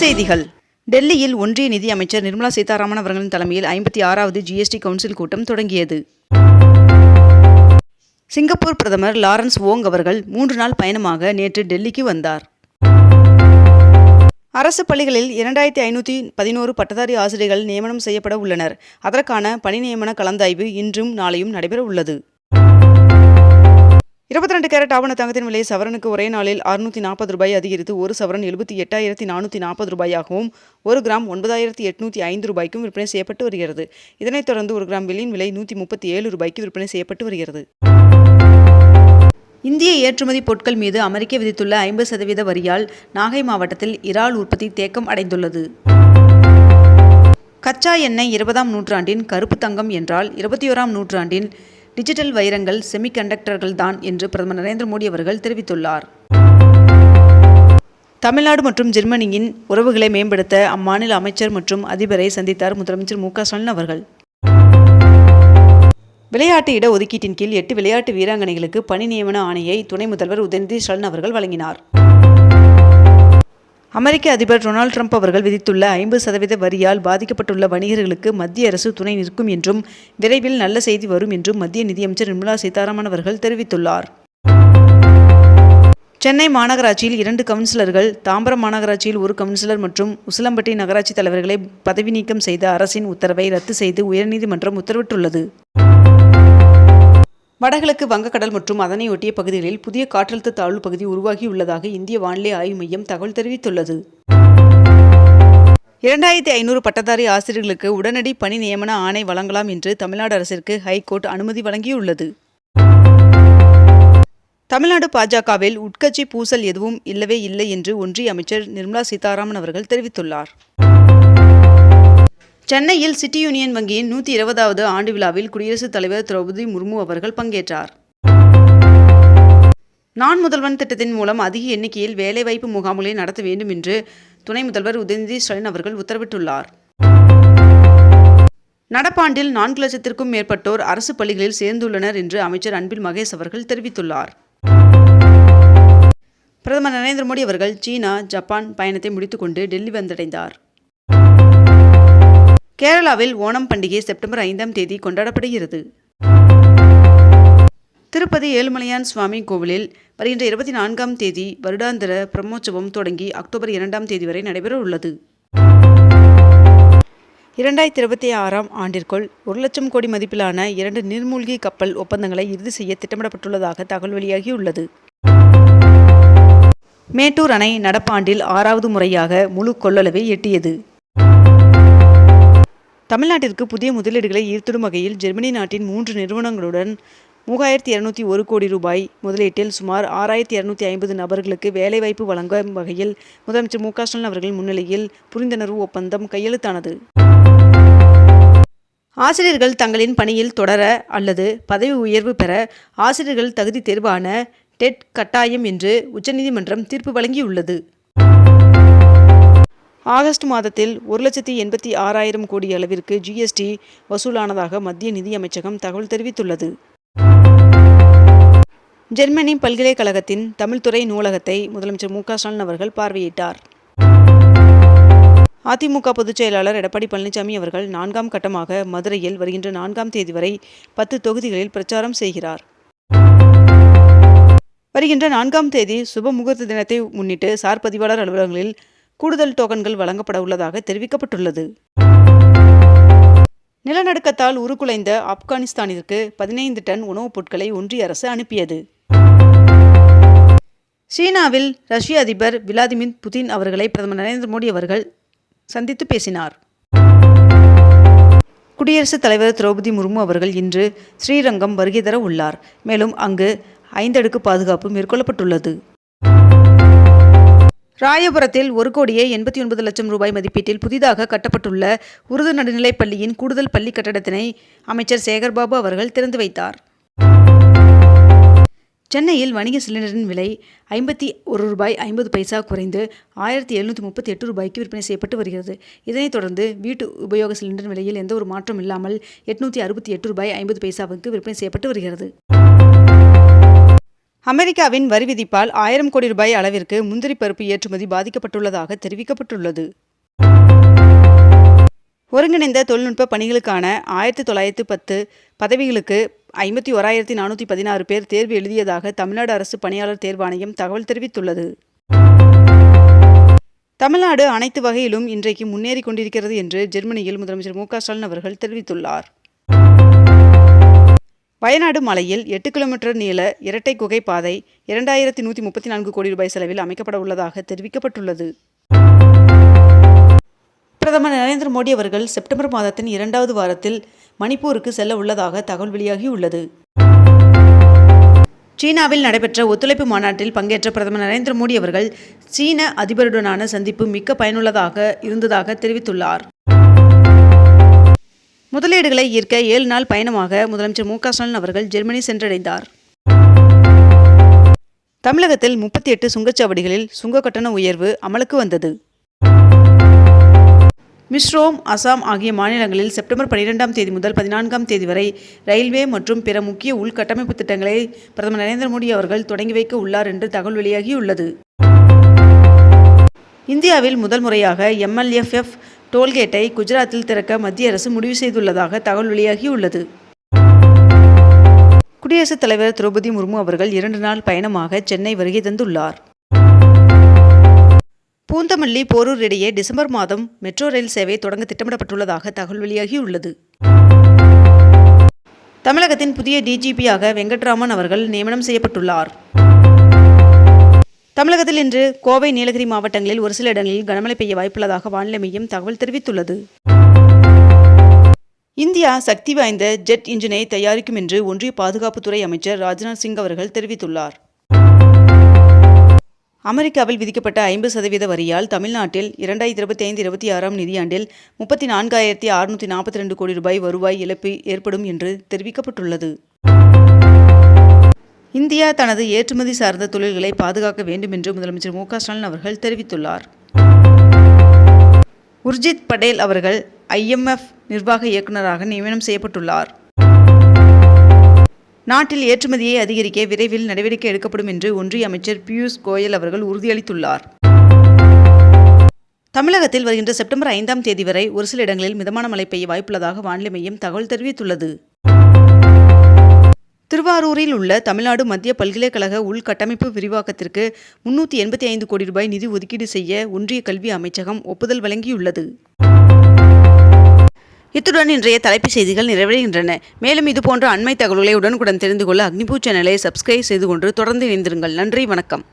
செய்திகள். டெல்லியில் ஒன்றிய நிதி அமைச்சர் நிர்மலா சீதாராமன் அவர்களின் தலைமையில் ஐம்பத்தி ஆறாவது ஜிஎஸ்டி கவுன்சில் கூட்டம் தொடங்கியது. சிங்கப்பூர் பிரதமர் லாரன்ஸ் ஓங் அவர்கள் மூன்று நாள் பயணமாக நேற்று டெல்லிக்கு வந்தார். அரசு பள்ளிகளில் இரண்டாயிரத்தி ஐநூற்றி பதினோரு பட்டதாரி ஆசிரியர்கள் நியமனம் செய்யப்பட உள்ளனர். அதற்கான பணி நியமன கலந்தாய்வு இன்றும் நாளையும் நடைபெற உள்ளது. இருபத்தி ரெண்டு கேரட் ஆவண தங்கத்தின் விலை சவரனுக்கு ஒரே நாளில் அறுநூற்றி நாற்பது ரூபாய் அதிகரித்து ஒரு சவரன் எழுபத்தி எட்டாயிரத்தி நானூற்றி நாற்பது ரூபாயாகவும் ஒரு கிராம் ஒன்பதாயிரத்தி எட்நூற்றி ஐந்து ரூபாய்க்கும் விற்பனை செய்யப்பட்டு வருகிறது. இதனைத் தொடர்ந்து ஒரு கிராம் வெள்ளியின் விலை நூற்றி முப்பத்தி ஏழு ரூபாய்க்கு விற்பனை செய்யப்பட்டு வருகிறது. இந்திய ஏற்றுமதி பொருட்கள் மீது அமெரிக்க விதித்துள்ள ஐம்பது சதவீத வரியால் நாகை மாவட்டத்தில் இறால் உற்பத்தி தேக்கம் அடைந்துள்ளது. கச்சா எண்ணெய் இருபதாம் நூற்றாண்டின் கருப்பு தங்கம் என்றால் இருபத்தி ஓராம் நூற்றாண்டின் டிஜிட்டல் வைரங்கள் செமிகண்டக்டர்கள் தான் என்று பிரதமர் நரேந்திர மோடி அவர்கள் தெரிவித்துள்ளார். தமிழ்நாடு மற்றும் ஜெர்மனியின் உறவுகளை மேம்படுத்த அம்மாநில அமைச்சர் மற்றும் அதிபரை சந்தித்தார் முதலமைச்சர் மு க ஸ்டாலின் அவர்கள். விளையாட்டு இட ஒதுக்கீட்டின் கீழ் எட்டு விளையாட்டு வீராங்கனைகளுக்கு பணி நியமன ஆணையை துணை முதல்வர் உதயநிதி ஸ்டாலின் அவர்கள் வழங்கினார். அமெரிக்க அதிபர் டொனால்ட் ட்ரம்ப் அவர்கள் விதித்துள்ள ஐம்பது சதவீத வரியால் பாதிக்கப்பட்டுள்ள வணிகர்களுக்கு மத்திய அரசு துணை நிற்கும் என்றும் விரைவில் நல்ல செய்தி வரும் என்றும் மத்திய நிதியமைச்சர் நிர்மலா சீதாராமன் அவர்கள் தெரிவித்துள்ளார். சென்னை மாநகராட்சியில் இரண்டு கவுன்சிலர்கள் தாம்பரம் மாநகராட்சியில் ஒரு கவுன்சிலர் மற்றும் உசிலம்பட்டி நகராட்சி தலைவர்களை பதவி நீக்கம் செய்த அரசின் உத்தரவை ரத்து செய்து உயர்நீதிமன்றம் உத்தரவிட்டுள்ளது. வடகிழக்கு வங்கக்கடல் மற்றும் அதனையொட்டிய பகுதிகளில் புதிய காற்றழுத்த தாழ்வு பகுதி உருவாகியுள்ளதாக இந்திய வானிலை ஆய்வு மையம் தகவல் தெரிவித்துள்ளது. இரண்டாயிரத்தி ஐநூறு பட்டதாரி ஆசிரியர்களுக்கு உடனடி பணி நியமன ஆணை வழங்கலாம் என்று தமிழ்நாடு அரசிற்கு ஹைகோர்ட் அனுமதி வழங்கியுள்ளது. தமிழ்நாடு பாஜகவில் உட்கட்சி பூசல் எதுவும் இல்லவே இல்லை என்று ஒன்றிய அமைச்சர் நிர்மலா சீதாராமன் அவர்கள் தெரிவித்துள்ளார். சென்னையில் சிட்டி யூனியன் வங்கியின் நூற்றி இருபதாவது ஆண்டு விழாவில் குடியரசுத் தலைவர் திரௌபதி முர்மு அவர்கள் பங்கேற்றார். நான் முதல்வன் திட்டத்தின் மூலம் அதிக எண்ணிக்கையில் வேலைவாய்ப்பு முகாம்களை நடத்த வேண்டும் என்று துணை முதல்வர் உதயநிதி ஸ்டாலின் அவர்கள் உத்தரவிட்டுள்ளார். நடப்பாண்டில் நான்கு லட்சத்திற்கும் மேற்பட்டோர் அரசு பள்ளிகளில் சேர்ந்துள்ளனர் என்று அமைச்சர் அன்பில் மகேஷ் அவர்கள் தெரிவித்துள்ளார். பிரதமர் நரேந்திர மோடி அவர்கள் சீனா ஜப்பான் பயணத்தை முடித்துக்கொண்டு டெல்லி வந்தடைந்தார். கேரளாவில் ஓணம் பண்டிகை செப்டம்பர் ஐந்தாம் தேதி கொண்டாடப்படுகிறது. திருப்பதி ஏழுமலையான் சுவாமி கோவிலில் வருகின்ற இருபத்தி நான்காம் தேதி வருடாந்திர பிரம்மோற்சவம் தொடங்கி அக்டோபர் இரண்டாம் தேதி வரை நடைபெற உள்ளது. இரண்டாயிரத்தி இருபத்தி ஆறாம் ஆண்டிற்குள் ஒரு லட்சம் கோடி மதிப்பிலான இரண்டு நீர்மூழ்கி கப்பல் ஒப்பந்தங்களை இறுதி செய்ய திட்டமிடப்பட்டுள்ளதாக தகவல் வெளியாகியுள்ளது. மேட்டூர் அணை நடப்பாண்டில் ஆறாவது முறையாக முழு கொள்ளளவை எட்டியது. தமிழ்நாட்டிற்கு புதிய முதலீடுகளை ஈர்த்திடும் வகையில் ஜெர்மனி நாட்டின் மூன்று நிறுவனங்களுடன் மூவாயிரத்தி இரநூத்தி ஒரு கோடி ரூபாய் முதலீட்டில் சுமார் ஆறாயிரத்தி இரநூத்தி ஐம்பது நபர்களுக்கு வேலைவாய்ப்பு வழங்கும் வகையில் முதலமைச்சர் மு க ஸ்டாலின் அவர்கள் முன்னிலையில் புரிந்துணர்வு ஒப்பந்தம் கையெழுத்தானது. ஆசிரியர்கள் தங்களின் பணியில் தொடர அல்லது பதவி உயர்வு பெற ஆசிரியர்கள் தகுதி தேர்வான டெட் கட்டாயம் என்று உச்சநீதிமன்றம் தீர்ப்பு வழங்கியுள்ளது. ஆகஸ்ட் மாதத்தில் ஒரு லட்சத்தி எண்பத்தி ஆறாயிரம் கோடி அளவிற்கு ஜிஎஸ்டி வசூலானதாக மத்திய நிதி அமைச்சகம் தகவல் தெரிவித்துள்ளது. ஜெர்மனி பல்கலைக்கழகத்தின் தமிழ்துறை நூலகத்தை முதலமைச்சர் மு க ஸ்டாலின் அவர்கள் பார்வையிட்டார். அதிமுக பொதுச் செயலாளர் எடப்பாடி பழனிசாமி அவர்கள் நான்காம் கட்டமாக மதுரையில் வருகின்ற நான்காம் தேதி வரை பத்து தொகுதிகளில் பிரச்சாரம் செய்கிறார். வருகின்ற நான்காம் தேதி சுப முகூர்த்த தினத்தை முன்னிட்டு சார் பதிவாளர் அலுவலகங்களில் கூடுதல் டோக்கன்கள் வழங்கப்பட உள்ளதாக தெரிவிக்கப்பட்டுள்ளது. நிலநடுக்கத்தால் உருக்குலைந்த ஆப்கானிஸ்தானிற்கு பதினைந்து டன் உணவுப் பொருட்களை ஒன்றிய அரசு அனுப்பியது. சீனாவில் ரஷ்ய அதிபர் விளாதிமிர் புதின் அவர்களை பிரதமர் நரேந்திர மோடி அவர்கள் சந்தித்து பேசினார். குடியரசுத் தலைவர் திரௌபதி முர்மு அவர்கள் இன்று ஸ்ரீரங்கம் வருகை தர உள்ளார். மேலும் அங்கு ஐந்தடுக்கு பாதுகாப்பு மேற்கொள்ளப்பட்டுள்ளது. ராயபுரத்தில் ஒரு கோடியே எண்பத்தி ஒன்பது லட்சம் ரூபாய் மதிப்பீட்டில் புதிதாக கட்டப்பட்டுள்ள உருது நடுநிலைப் பள்ளியின் கூடுதல் பள்ளி கட்டடத்தினை அமைச்சர் சேகர்பாபு அவர்கள் திறந்து வைத்தார். சென்னையில் வணிக சிலிண்டரின் விலை ஐம்பத்தி ஒரு ரூபாய் ஐம்பது பைசா குறைந்து ஆயிரத்தி எழுநூற்றி முப்பத்தி எட்டு ரூபாய்க்கு விற்பனை செய்யப்பட்டு வருகிறது. இதனைத் தொடர்ந்து வீட்டு உபயோக சிலிண்டர் விலையில் எந்த ஒரு மாற்றம் இல்லாமல் எட்நூற்றி அறுபத்தி எட்டு ரூபாய் ஐம்பது பைசாவுக்கு விற்பனை செய்யப்பட்டு வருகிறது. அமெரிக்காவின் வரி விதிப்பால் ஆயிரம் கோடி ரூபாய் அளவிற்கு முந்திரி பருப்பு ஏற்றுமதி பாதிக்கப்பட்டுள்ளதாக தெரிவிக்கப்பட்டுள்ளது. ஒருங்கிணைந்த தொழில்நுட்ப பணிகளுக்கான ஆயிரத்தி தொள்ளாயிரத்து பத்து பதவிகளுக்கு ஐம்பத்தி ஓராயிரத்தி நானூற்றி பதினாறு பேர் தேர்வு எழுதியதாக தமிழ்நாடு அரசு பணியாளர் தேர்வாணையம் தகவல் தெரிவித்துள்ளது. தமிழ்நாடு அனைத்து வகையிலும் இன்றைக்கு முன்னேறி கொண்டிருக்கிறது என்று ஜெர்மனியில் முதலமைச்சர் மு க ஸ்டாலின் அவர்கள் தெரிவித்துள்ளார். வயநாடு மலையில் எட்டு கிலோமீட்டர் நீள இரட்டை குகை பாதை இரண்டாயிரத்தி நூற்றி முப்பத்தி நான்கு கோடி ரூபாய் செலவில் அமைக்கப்பட உள்ளதாக தெரிவிக்கப்பட்டுள்ளது. பிரதமர் நரேந்திர மோடி அவர்கள் செப்டம்பர் மாதத்தின் இரண்டாவது வாரத்தில் மணிப்பூருக்கு செல்ல உள்ளதாக தகவல் வெளியாகியுள்ளது. சீனாவில் நடைபெற்ற ஒத்துழைப்பு மாநாட்டில் பங்கேற்ற பிரதமர் நரேந்திர மோடி அவர்கள் சீன அதிபருடனான சந்திப்பு மிக்க பயனுள்ளதாக இருந்ததாக தெரிவித்துள்ளார். முதலீடுகளை ஈர்க்க ஏழு நாள் பயணமாக முதலமைச்சர் மு க ஸ்டாலின் அவர்கள் ஜெர்மனி சென்றடைந்தார். தமிழகத்தில் முப்பத்தி எட்டு சுங்கச்சாவடிகளில் சுங்க கட்டண உயர்வு அமலுக்கு வந்தது. மிஸ்ரோம் அசாம் ஆகிய மாநிலங்களில் செப்டம்பர் பன்னிரெண்டாம் தேதி முதல் பதினான்காம் தேதி வரை ரயில்வே மற்றும் பிற முக்கிய உள்கட்டமைப்பு திட்டங்களை பிரதமர் நரேந்திர மோடி அவர்கள் தொடங்கி வைக்க உள்ளார் என்று தகவல் வெளியாகியுள்ளது. இந்தியாவில் முதல் முறையாக எம்எல்எஃப்எஃப் டோல்கேட்டை குஜராத்தில் திறக்க மத்திய அரசு முடிவு செய்துள்ளதாக தகவல் வெளியாகியுள்ளது. குடியரசுத் தலைவர் திரௌபதி முர்மு அவர்கள் இரண்டு நாள் பயணமாக சென்னை வருகை தந்துள்ளார். பூந்தமல்லி போரூர் இடையே டிசம்பர் மாதம் மெட்ரோ ரயில் சேவை தொடங்க திட்டமிடப்பட்டுள்ளதாக தகவல் வெளியாகியுள்ளது. தமிழகத்தின் புதிய டிஜிபியாக வெங்கட்ராமன் அவர்கள் நியமனம் செய்யப்பட்டுள்ளார். தமிழகத்தில் இன்று கோவை நீலகிரி மாவட்டங்களில் ஒரு சில இடங்களில் கனமழை பெய்ய வாய்ப்புள்ளதாக வானிலை மையம் தகவல் தெரிவித்துள்ளது. இந்தியா சக்தி வாய்ந்த ஜெட் இன்ஜினை தயாரிக்கும் என்று ஒன்றிய பாதுகாப்புத்துறை அமைச்சர் ராஜ்நாத் சிங் அவர்கள் தெரிவித்துள்ளார். அமெரிக்காவில் விதிக்கப்பட்ட ஐம்பது சதவீத வரியால் தமிழ்நாட்டில் இரண்டாயிரத்தி இருபத்தி ஐந்து இருபத்தி ஆறாம் நிதியாண்டில் முப்பத்தி நான்காயிரத்தி அறுநூற்றி நாற்பத்தி ரெண்டு கோடி ரூபாய் வருவாய் இழப்பு ஏற்படும் என்று தெரிவிக்கப்பட்டுள்ளது. இந்தியா தனது ஏற்றுமதி சார்ந்த தொழில்களை பாதுகாக்க வேண்டும் என்று முதலமைச்சர் மு ஸ்டாலின் அவர்கள் தெரிவித்துள்ளார். உர்ஜித் படேல் அவர்கள் ஐஎம்எஃப் நிர்வாக இயக்குநராக நியமனம் செய்யப்பட்டுள்ளார். நாட்டில் ஏற்றுமதியை அதிகரிக்க விரைவில் நடவடிக்கை எடுக்கப்படும் என்று ஒன்றிய அமைச்சர் பியூஷ் கோயல் அவர்கள் உறுதியளித்துள்ளார். தமிழகத்தில் வருகின்ற செப்டம்பர் ஐந்தாம் தேதி வரை ஒரு சில இடங்களில் மிதமான மழை பெய்ய வாய்ப்புள்ளதாக வானிலை மையம் தகவல் தெரிவித்துள்ளது. திருவாரூரில் உள்ள தமிழ்நாடு மத்திய பல்கலைக்கழக உள்கட்டமைப்பு விரிவாக்கத்திற்கு முன்னூற்றி எண்பத்தி ஐந்து கோடி ரூபாய் நிதி ஒதுக்கீடு செய்ய ஒன்றிய கல்வி அமைச்சகம் ஒப்புதல் வழங்கியுள்ளது. இத்துடன் இன்றைய தலைப்புச் செய்திகள் நிறைவடைகின்றன. மேலும் இதுபோன்ற அண்மை தகவல்களை உடனுக்குடன் தெரிந்து கொள்ள அக்னிபூ சேனலை சப்ஸ்கிரைப் செய்து கொண்டு தொடர்ந்து இணைந்திருங்கள். நன்றி வணக்கம்.